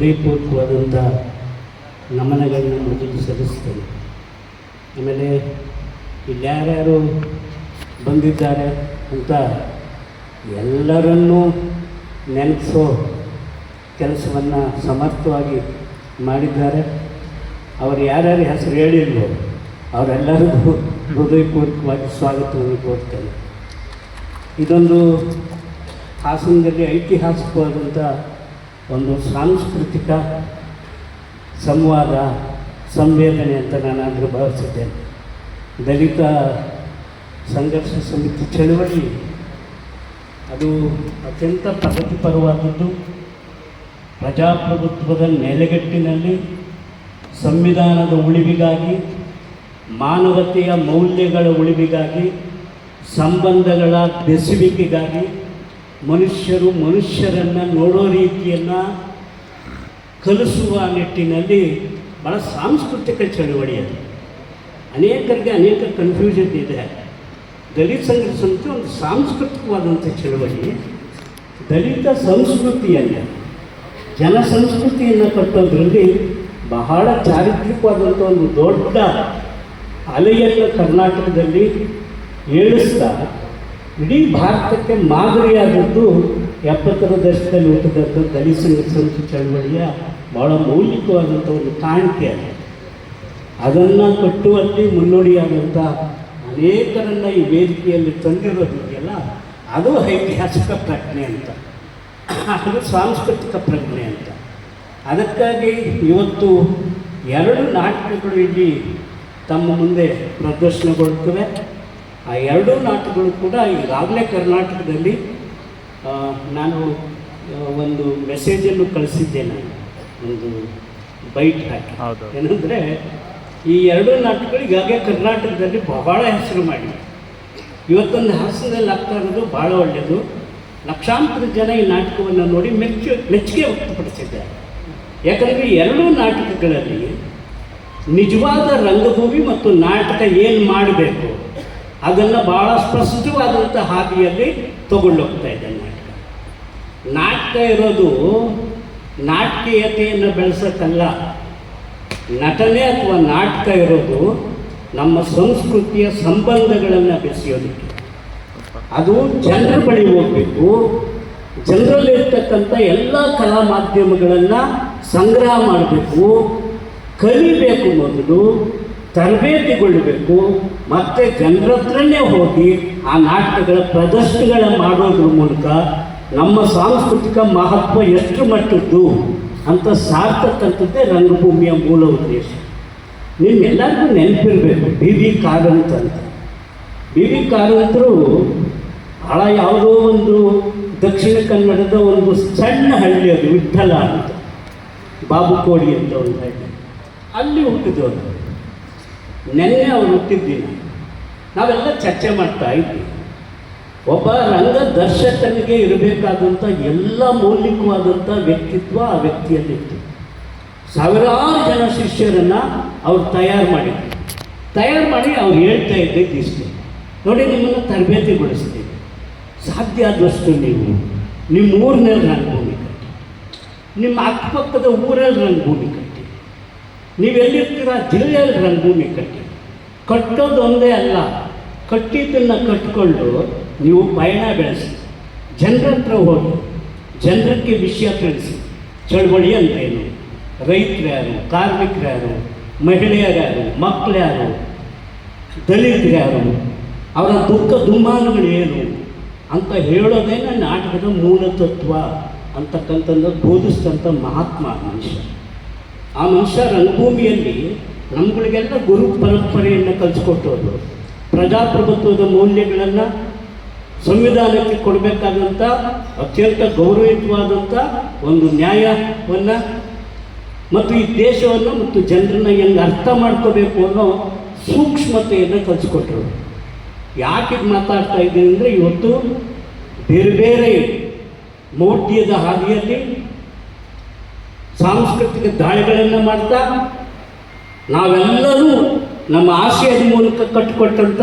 ಹೃದಯಪೂರ್ವಕವಾದಂಥ ನಮನಗಳನ್ನ ಮೊದಲು ಸಲ್ಲಿಸ್ತೇನೆ ಆಮೇಲೆ ಇಲ್ಲಿ ಯಾರ್ಯಾರು ಬಂದಿದ್ದಾರೆ ಅಂತ ಎಲ್ಲರನ್ನೂ ನೆನೆಸೋ ಕೆಲಸವನ್ನು ಸಮರ್ಥವಾಗಿ ಮಾಡಿದ್ದಾರೆ. ಅವರು ಯಾರ್ಯಾರು ಹೆಸರು ಹೇಳಿಲ್ವೋ ಅವರೆಲ್ಲರಿಗೂ ಹೃದಯಪೂರ್ವಕವಾಗಿ ಸ್ವಾಗತವನ್ನು ಕೋರ್ತೇನೆ. ಇದೊಂದು ಹಾಸನದಲ್ಲಿ ಐತಿಹಾಸಿಕವಾದಂಥ ಒಂದು ಸಾಂಸ್ಕೃತಿಕ ಸಂವಾದ, ಸಂವೇದನೆ ಅಂತ ನಾನು ಅದರ ಭಾವಿಸಿದ್ದೇನೆ. ದಲಿತ ಸಂಘರ್ಷ ಸಮಿತಿ ಚಳವಳಿ, ಅದು ಅತ್ಯಂತ ಪ್ರಗತಿಪರವಾದದ್ದು. ಪ್ರಜಾಪ್ರಭುತ್ವದ ನೆಲೆಗಟ್ಟಿನಲ್ಲಿ ಸಂವಿಧಾನದ ಉಳಿವಿಗಾಗಿ, ಮಾನವತೆಯ ಮೌಲ್ಯಗಳ ಉಳಿವಿಗಾಗಿ, ಸಂಬಂಧಗಳ ಬೆಸುವಿಕೆಗಾಗಿ ಮನುಷ್ಯರು ಮನುಷ್ಯರನ್ನು ನೋಡೋ ರೀತಿಯನ್ನು ಕಲಿಸುವ ನಿಟ್ಟಿನಲ್ಲಿ ಭಾಳ ಸಾಂಸ್ಕೃತಿಕ ಚಳುವಳಿ ಅದು. ಅನೇಕರಿಗೆ ಅನೇಕ ಕನ್ಫ್ಯೂಷನ್ ಇದೆ. ದಲಿತ ಸಂಘ ಒಂದು ಸಾಂಸ್ಕೃತಿಕವಾದಂಥ ಚಳುವಳಿ. ದಲಿತ ಸಂಸ್ಕೃತಿಯನ್ನು, ಜನ ಸಂಸ್ಕೃತಿಯನ್ನು ಕಟ್ಟೋದ್ರಲ್ಲಿ ಬಹಳ ಚಾರಿತ್ರಿಕವಾದಂಥ ಒಂದು ದೊಡ್ಡ ಅಲೆಯನ್ನು ಕರ್ನಾಟಕದಲ್ಲಿ ಏಳಿಸ್ತಾ ಇಡೀ ಭಾರತಕ್ಕೆ ಮಾದರಿಯಾದದ್ದು ಎಪ್ಪತ್ತರ ದಶಕದಲ್ಲಿ ಹುಟ್ಟಿದಂಥ ದಲಿತ ಸಮಿತಿ ಚಳವಳಿಯ ಭಾಳ ಮೌಲಿಕವಾದಂಥ ಒಂದು ಕಾಣಿಕೆ ಅದು. ಅದನ್ನು ಕಟ್ಟುವಲ್ಲಿ ಮುನ್ನೋಡಿಯಾದಂಥ ಅನೇಕರನ್ನು ಈ ವೇದಿಕೆಯಲ್ಲಿ ತಂದಿರೋದಿದೆಯಲ್ಲ, ಅದು ಐತಿಹಾಸಿಕ ಪ್ರಜ್ಞೆ ಅಂತ. ಅದು ಸಾಂಸ್ಕೃತಿಕ ಪ್ರಜ್ಞೆ ಅಂತ. ಅದಕ್ಕಾಗಿ ಇವತ್ತು ಎರಡು ನಾಟಕಗಳು ಇಲ್ಲಿ ತಮ್ಮ ಮುಂದೆ ಪ್ರದರ್ಶನಗೊಳ್ತವೆ. ಆ ಎರಡೂ ನಾಟಕಗಳು ಕೂಡ ಈಗಾಗಲೇ ಕರ್ನಾಟಕದಲ್ಲಿ ನಾನು ಒಂದು ಮೆಸೇಜನ್ನು ಕಳಿಸಿದ್ದೆ ನಾನು ಒಂದು ಬೈಟ್ ಹಾಕಿ. ಏನಂದರೆ ಈ ಎರಡೂ ನಾಟಕಗಳು ಈಗಾಗಲೇ ಕರ್ನಾಟಕದಲ್ಲಿ ಬಹಳ ಹೆಸರು ಮಾಡಿ ಇವತ್ತೊಂದು ಹಾಸನದಲ್ಲಿ ಆಗ್ತಾ ಇರೋದು ಭಾಳ ಒಳ್ಳೆಯದು ಲಕ್ಷಾಂತರ ಜನ ಈ ನಾಟಕವನ್ನು ನೋಡಿ ಮೆಚ್ಚು ಮೆಚ್ಚುಗೆ ವ್ಯಕ್ತಪಡಿಸಿದ್ದಾರೆ. ಯಾಕಂದರೆ ಈ ಎರಡೂ ನಾಟಕಗಳಲ್ಲಿ ನಿಜವಾದ ರಂಗಭೂಮಿ ಮತ್ತು ನಾಟಕ ಏನು ಮಾಡಬೇಕು? ಅದನ್ನು ಭಾಳ ಸ್ಪಷ್ಟವಾದಂಥ ಹಾದಿಯಲ್ಲಿ ತಗೊಂಡೋಗ್ತಾ ಇದೆ ನಾಟಕ. ನಾಟಕ ಇರೋದು ನಾಟಕೀಯತೆಯನ್ನು ಬೆಳೆಸೋಕ್ಕಲ್ಲ. ನಟನೆ ಅಥವಾ ನಾಟಕ ಇರೋದು ನಮ್ಮ ಸಂಸ್ಕೃತಿಯ ಸಂಬಂಧಗಳನ್ನು ಬೆಸೆಯೋದಕ್ಕೆ ಅದು ಜನರ ಬಳಿ ಹೋಗಬೇಕು. ಜನರಲ್ಲಿರ್ತಕ್ಕಂಥ ಎಲ್ಲ ಕಲಾ ಮಾಧ್ಯಮಗಳನ್ನು ಸಂಗ್ರಹ ಮಾಡಬೇಕು. ಕಲಿಬೇಕು ಮೊದಲು. ತರಬೇತಿಗೊಳ್ಳಬೇಕು. ಮತ್ತು ಜನರತ್ರನೇ ಹೋಗಿ ಆ ನಾಟಕಗಳ ಪ್ರದರ್ಶನಗಳ ಮಾಡೋದ್ರ ಮೂಲಕ ನಮ್ಮ ಸಾಂಸ್ಕೃತಿಕ ಮಹತ್ವ ಎಷ್ಟು ಮಟ್ಟದ್ದು ಅಂತ ಸಾರ್ಥಕ್ಕಂಥದ್ದೇ ರಂಗಭೂಮಿಯ ಮೂಲ ಉದ್ದೇಶ. ನಿಮ್ಮೆಲ್ಲರಿಗೂ ನೆನಪಿರಬೇಕು, ಬಿ ವಿ ಕಾರಂತ್ ಅಂತ ಬಿ ವಿ ಕಾರಂತರು ಭಾಳ ಯಾವುದೋ ಒಂದು ದಕ್ಷಿಣ ಕನ್ನಡದ ಒಂದು ಸಣ್ಣ ಹಳ್ಳಿ ಅದು ವಿಠಲ ಅಂತ. ಬಾಬುಕೋಡಿ ಅಂತ ಒಂದು ಹಳ್ಳಿ. ಅಲ್ಲಿ ಹುಟ್ಟಿದವರು. ನೆನ್ನೆ ಅವ್ರು ಹುಟ್ಟಿದ್ದೀನಿ ನಾವೆಲ್ಲ ಚರ್ಚೆ ಮಾಡ್ತಾ ಇದ್ವಿ. ಒಬ್ಬ ರಂಗ ದರ್ಶಕನಿಗೆ ಇರಬೇಕಾದಂಥ ಎಲ್ಲ ಮೌಲಿಕವಾದಂಥ ವ್ಯಕ್ತಿತ್ವ ಆ ವ್ಯಕ್ತಿಯಲ್ಲಿತ್ತು. ಸಾವಿರಾರು ಜನ ಶಿಷ್ಯರನ್ನು ಅವ್ರು ತಯಾರು ಮಾಡಿದ್ರು. ತಯಾರು ಮಾಡಿ ಅವ್ರು ಹೇಳ್ತಾ ಇದ್ದಿದ್ದು ಇಷ್ಟೇ. ನೋಡಿ, ನಿಮ್ಮನ್ನು ತರಬೇತಿಗೊಳಿಸ್ತೀವಿ ಸಾಧ್ಯ ಆದಷ್ಟು ನೀವು ನಿಮ್ಮ ಊರಿನಲ್ಲಿ ರಂಗಭೂಮಿ ಕಟ್ಟಿ. ನಿಮ್ಮ ಅಕ್ಕಪಕ್ಕದ ಊರಲ್ಲಿ ರಂಗಭೂಮಿ ಕಟ್ಟಿ. ನೀವೆಲ್ಲಿರ್ತೀರ ಜಿಲ್ಲೆಯಲ್ಲಿ ರಂಗಭೂಮಿ ಕಟ್ಟಿ. ಕಟ್ಟೋದು ಒಂದೇ ಅಲ್ಲ, ಕಟ್ಟಿದ್ದನ್ನು ಕಟ್ಟಿಕೊಂಡು ನೀವು ಪಯಣ ಬೆಳೆಸಿ, ಜನರ ಹತ್ರ ಹೋಗಿ, ಜನರಕ್ಕೆ ವಿಷಯ ತಿಳಿಸಿ. ಚಳವಳಿ ಅಂತ ರೈತರು ಯಾರು? ಕಾರ್ಮಿಕರು ಯಾರು? ಮಹಿಳೆಯರು ಯಾರು? ಮಕ್ಕಳು ಯಾರು? ದಲಿತರು ಯಾರು? ಅವರ ದುಃಖ ದುಮ್ಮಾನಗಳು ಏನು? ಅಂತ ಹೇಳೋದೇನೆ ನಾಟಕದ ಮೂಲತತ್ವ ಅಂತಕ್ಕಂಥದ್ದು ಬೋಧಿಸಿದಂಥ ಮಹಾತ್ಮ ಮನುಷ್ಯ. ಆ ಮನುಷ್ಯ ರಂಗಭೂಮಿಯಲ್ಲಿ ನಮ್ಗಳಿಗೆಲ್ಲ ಗುರು ಪರಂಪರೆಯನ್ನು ಕಲಿಸ್ಕೊಟ್ಟವರು. ಪ್ರಜಾಪ್ರಭುತ್ವದ ಮೌಲ್ಯಗಳನ್ನು ಸಂವಿಧಾನಕ್ಕೆ ಕೊಡಬೇಕಾದಂಥ ಅತ್ಯಂತ ಗೌರವಯುತವಾದಂಥ ಒಂದು ನ್ಯಾಯವನ್ನು ಮತ್ತು ಈ ದೇಶವನ್ನು ಮತ್ತು ಜನರನ್ನ ಹೆಂಗೆ ಅರ್ಥ ಮಾಡ್ಕೋಬೇಕು ಅನ್ನೋ ಸೂಕ್ಷ್ಮತೆಯನ್ನು ಕಲಿಸ್ಕೊಟ್ರು. ಯಾಕೆ ಮಾತಾಡ್ತಾ ಇದ್ದೀನಿ ಅಂದರೆ ಇವತ್ತು ಬೇರೆ ಬೇರೆ ಮೌಢ್ಯದ ಹಾದಿಯಲ್ಲಿ ಸಾಂಸ್ಕೃತಿಕ ದಾಳಿಗಳನ್ನು ಮಾಡ್ತಾ ನಾವೆಲ್ಲರೂ ನಮ್ಮ ಆಶಯದ ಮೂಲಕ ಕಟ್ಟಿಕೊಟ್ಟಂಥ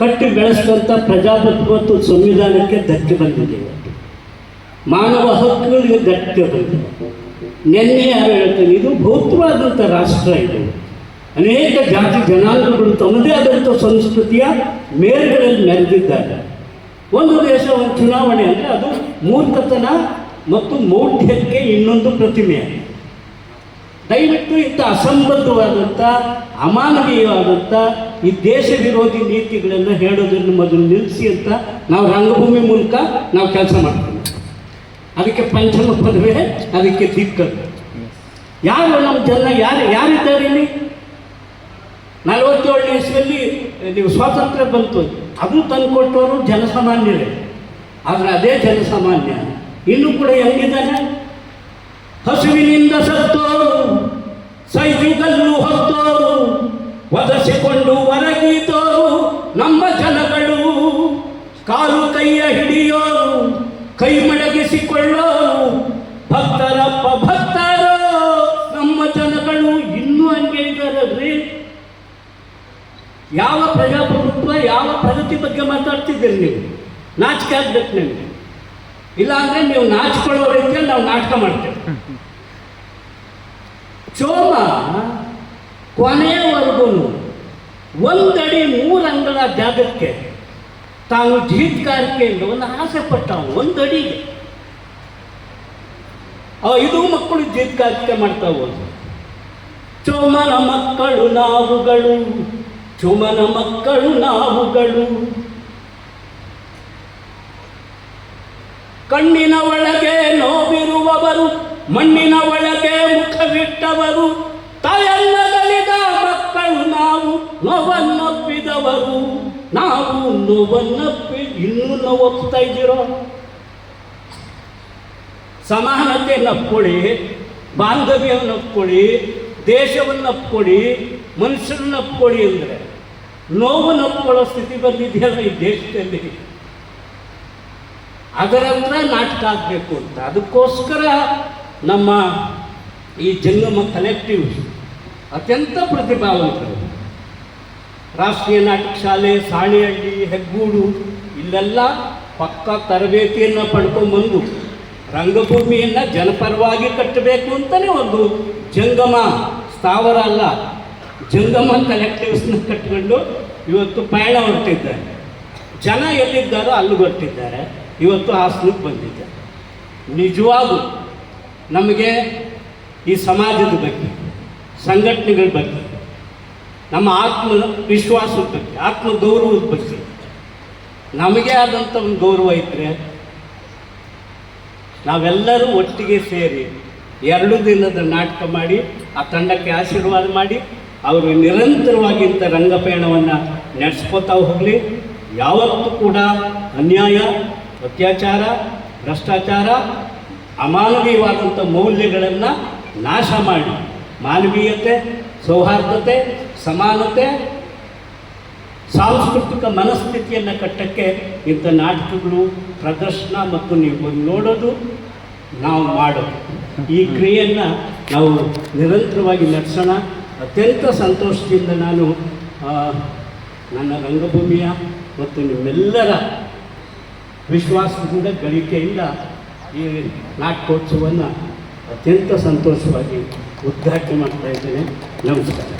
ಕಟ್ಟಿ ಬೆಳೆಸಿದಂಥ ಪ್ರಜಾಪ್ರಭುತ್ವ ಸಂವಿಧಾನಕ್ಕೆ ಧಕ್ಕೆ ಬಂದಿದೆ. ಮಾನವ ಹಕ್ಕುಗಳಿಗೆ ಧಕ್ಕೆ ಬಂದಿದೆ. ನಿನ್ನೆ ಯಾರು ಹೇಳ್ತೇನೆ ಇದು ಭೌತವಾದಂಥ ರಾಷ್ಟ್ರ ಇದು. ಅನೇಕ ಜಾತಿ ಜನಾಂಗಗಳು ತಮ್ಮದೇ ಆದಂಥ ಸಂಸ್ಕೃತಿಯ ಮೇಲುಗಳಲ್ಲಿ ನೆರೆದಿದ್ದಾರೆ ಒಂದು ದೇಶ, ಒಂದು ಚುನಾವಣೆ ಅಂದರೆ ಅದು ಮೂರ್ಖತನ ಮತ್ತು ಮೌಢ್ಯಕ್ಕೆ ಇನ್ನೊಂದು ಪ್ರತಿಮೆ. ದಯವಿಟ್ಟು ಇಂಥ ಅಸಂಬದ್ಧವಾದಂಥ, ಅಮಾನವೀಯವಾದಂಥ ಈ ದೇಶ ವಿರೋಧಿ ನೀತಿಗಳನ್ನು ಹೇಳೋದನ್ನು ಮೊದಲು ನಿಲ್ಲಿಸಿ ಅಂತ ನಾವು ರಂಗಭೂಮಿ ಮೂಲಕ ನಾವು ಕೆಲಸ ಮಾಡ್ತೀವಿ. ಅದಕ್ಕೆ ಪಂಚಮ ಪದವೇ ಅದಕ್ಕೆ ದಿಕ್ಕದು ಯಾರು ನಮ್ಮ ಜನ, ಯಾರು, ಯಾರಿದ್ದಾರೆ ಇಲ್ಲಿ? ನಲವತ್ತೇಳನೇ ಇಸ್ವಿಯಲ್ಲಿ ನೀವು ಸ್ವಾತಂತ್ರ್ಯ ಬಂತು. ಅದು ತಂದುಕೊಟ್ಟವರು ಜನಸಾಮಾನ್ಯರೇ. ಆದರೆ ಅದೇ ಜನಸಾಮಾನ್ಯ. ಇನ್ನೂ ಕೂಡ ಹೆಂಗಿದ್ದಾನೆ ಹಸುವಿನಿಂದ ಸತ್ತೋರು ಸೈಜುಗಲ್ಲು ಹೊತ್ತೋರು ಒದಸಿಕೊಂಡು ಒರಗಿದೋರು ನಮ್ಮ ಜನಗಳು. ಕಾಲು ಕೈಯ ಹಿಡಿಯೋರು ಕೈ ಮಡಗಿಸಿಕೊಳ್ಳೋರು ಭಕ್ತರಪ್ಪ ಭಕ್ತರು, ನಮ್ಮ ಜನಗಳು ಇನ್ನೂ ಹಂಗೆ ಇದ್ದಾರಲ್ರಿ ಯಾವ ಪ್ರಜಾಪ್ರಭುತ್ವ, ಯಾವ ಪ್ರಗತಿ ಬಗ್ಗೆ ಮಾತಾಡ್ತಿದ್ದೀರಿ ನೀವು? ನಾಚಿಕೆ ಆಗ್ಬೇಕು ನಿಮಗೆ. ಇಲ್ಲ ಅಂದ್ರೆ ನೀವು ನಾಚಿಕೊಳ್ಳೋ ರೀತಿಯಲ್ಲಿ ನಾವು ನಾಟಕ ಮಾಡ್ತೇವೆ. ಚೋಮ ಕೊನೆಯವರೆಗೂ ಒಂದಡಿ ಮೂರು ಅಂಗಳ ಜಾಗಕ್ಕೆ ತಾನು ಜೀತ್ಕಾರಿಕೆಯಿಂದ ಒಂದು ಆಸೆ ಪಟ್ಟ ಒಂದಡಿಗೆ. ಇದು ಮಕ್ಕಳು ಜೀತ್ಕಾರಿಕೆ ಮಾಡ್ತಾ ಚೋಮನ ಮಕ್ಕಳು, ನಾವುಗಳು. ಚೋಮನ ಮಕ್ಕಳು, ನಾವುಗಳು. ಕಣ್ಣಿನ ಒಳಗೆ ನೋವಿರುವವರು, ಮಣ್ಣಿನ ಒಳಗೆ ಮುಖವಿಟ್ಟವರು ತಾಯನ್ನಗಲಿದ ಮಕ್ಕಳು ನಾವು ನೋವನ್ನಪ್ಪಿದವರು. ನಾವು ನೋವನ್ನಪ್ಪಿ, ಇನ್ನೂ ನೋವೊಪ್ತಾ ಇದ್ದೀರೋ? ಸಮಾನತೆ ನಪ್ಕೊಳ್ಳಿ ಬಾಂಧವ್ಯವನ್ನು ಒಪ್ಕೊಳ್ಳಿ ದೇಶವನ್ನು ಒಪ್ಕೊಳ್ಳಿ ಮನುಷ್ಯರನ್ನ ಒಪ್ಕೊಳ್ಳಿ ಅಂದರೆ ನೋವು ಸ್ಥಿತಿ ಬಂದಿದೆಯಲ್ಲ ಈ ದೇಶದಲ್ಲಿ? ಅದರಂತ್ರ ನಾಟಕ ಆಗಬೇಕು ಅಂತ. ಅದಕ್ಕೋಸ್ಕರ ನಮ್ಮ ಈ ಜಂಗಮ ಕಲೆಕ್ಟಿವ್ ಅತ್ಯಂತ ಪ್ರತಿಭಾವಂತರು. ರಾಷ್ಟ್ರೀಯ ನಾಟಕ ಶಾಲೆ, ಸಾಣಿಹಳ್ಳಿ, ಹೆಗ್ಗೂಡು, ಇಲ್ಲೆಲ್ಲ ಪಕ್ಕ ತರಬೇತಿಯನ್ನು ಪಡ್ಕೊಂಡ್ಬಂದು ರಂಗಭೂಮಿಯನ್ನು ಜನಪರವಾಗಿ ಕಟ್ಟಬೇಕು ಅಂತಲೇ ಒಂದು ಜಂಗಮ ಸ್ಥಾವರ ಅಲ್ಲ. ಜಂಗಮ ಕಲೆಕ್ಟಿವ್ಸ್ನ ಕಟ್ಕೊಂಡು ಇವತ್ತು ಪಯಣ ಹೊರಟಿದ್ದಾರೆ. ಜನ ಎಲ್ಲಿದ್ದಾರೋ ಅಲ್ಲಿ ಹೊರಟಿದ್ದಾರೆ. ಇವತ್ತು ಆ ಸ್ಲೂಪ್ ಬಂದಿದೆ. ನಿಜವಾಗೂ ನಮಗೆ ಈ ಸಮಾಜದ ಬಗ್ಗೆ, ಸಂಘಟನೆಗಳ ಬಗ್ಗೆ, ನಮ್ಮ ಆತ್ಮ ವಿಶ್ವಾಸದ ಬಗ್ಗೆ, ಆತ್ಮ ಗೌರವದ ಬಗ್ಗೆ, ನಮಗೆ ಆದಂಥ ಒಂದು ಗೌರವ ಇದ್ದರೆ ನಾವೆಲ್ಲರೂ ಒಟ್ಟಿಗೆ ಸೇರಿ ಎರಡು ದಿನದ ನಾಟಕ ಮಾಡಿ, ಆ ತಂಡಕ್ಕೆ ಆಶೀರ್ವಾದ ಮಾಡಿ, ಅವರು ನಿರಂತರವಾಗಿ ಇಂಥ ರಂಗಪಯಣವನ್ನು ನಡೆಸ್ಕೋತಾ ಹೋಗಲಿ. ಯಾವತ್ತೂ ಕೂಡ ಅನ್ಯಾಯ ಅತ್ಯಾಚಾರ, ಭ್ರಷ್ಟಾಚಾರ, ಅಮಾನವೀಯವಾದಂಥ ಮೌಲ್ಯಗಳನ್ನು ನಾಶ ಮಾಡಿ. ಮಾನವೀಯತೆ, ಸೌಹಾರ್ದತೆ, ಸಮಾನತೆ, ಸಾಂಸ್ಕೃತಿಕ ಮನಸ್ಥಿತಿಯನ್ನು ಕಟ್ಟಕ್ಕೆ ಇಂಥ ನಾಟಕಗಳು, ಪ್ರದರ್ಶನ ಮತ್ತು ನೀವು ನೋಡೋದು ನಾವು ಮಾಡೋದು. ಈ ಕ್ರಿಯೆಯನ್ನು ನಾವು ನಿರಂತರವಾಗಿ ನಡೆಸೋಣ. ಅತ್ಯಂತ ಸಂತೋಷದಿಂದ ನಾನು ನನ್ನ ರಂಗಭೂಮಿಯ ಮತ್ತು ನಿಮ್ಮೆಲ್ಲರ ವಿಶ್ವಾಸದಿಂದ ಗಳಿಕೆಯಿಂದ ಈ ನಾಟಕೋತ್ಸವವನ್ನು ಅತ್ಯಂತ ಸಂತೋಷವಾಗಿ ಉದ್ಘಾಟನೆ ಮಾಡ್ತಾ ಇದ್ದೇನೆ. ನಮಸ್ಕಾರ.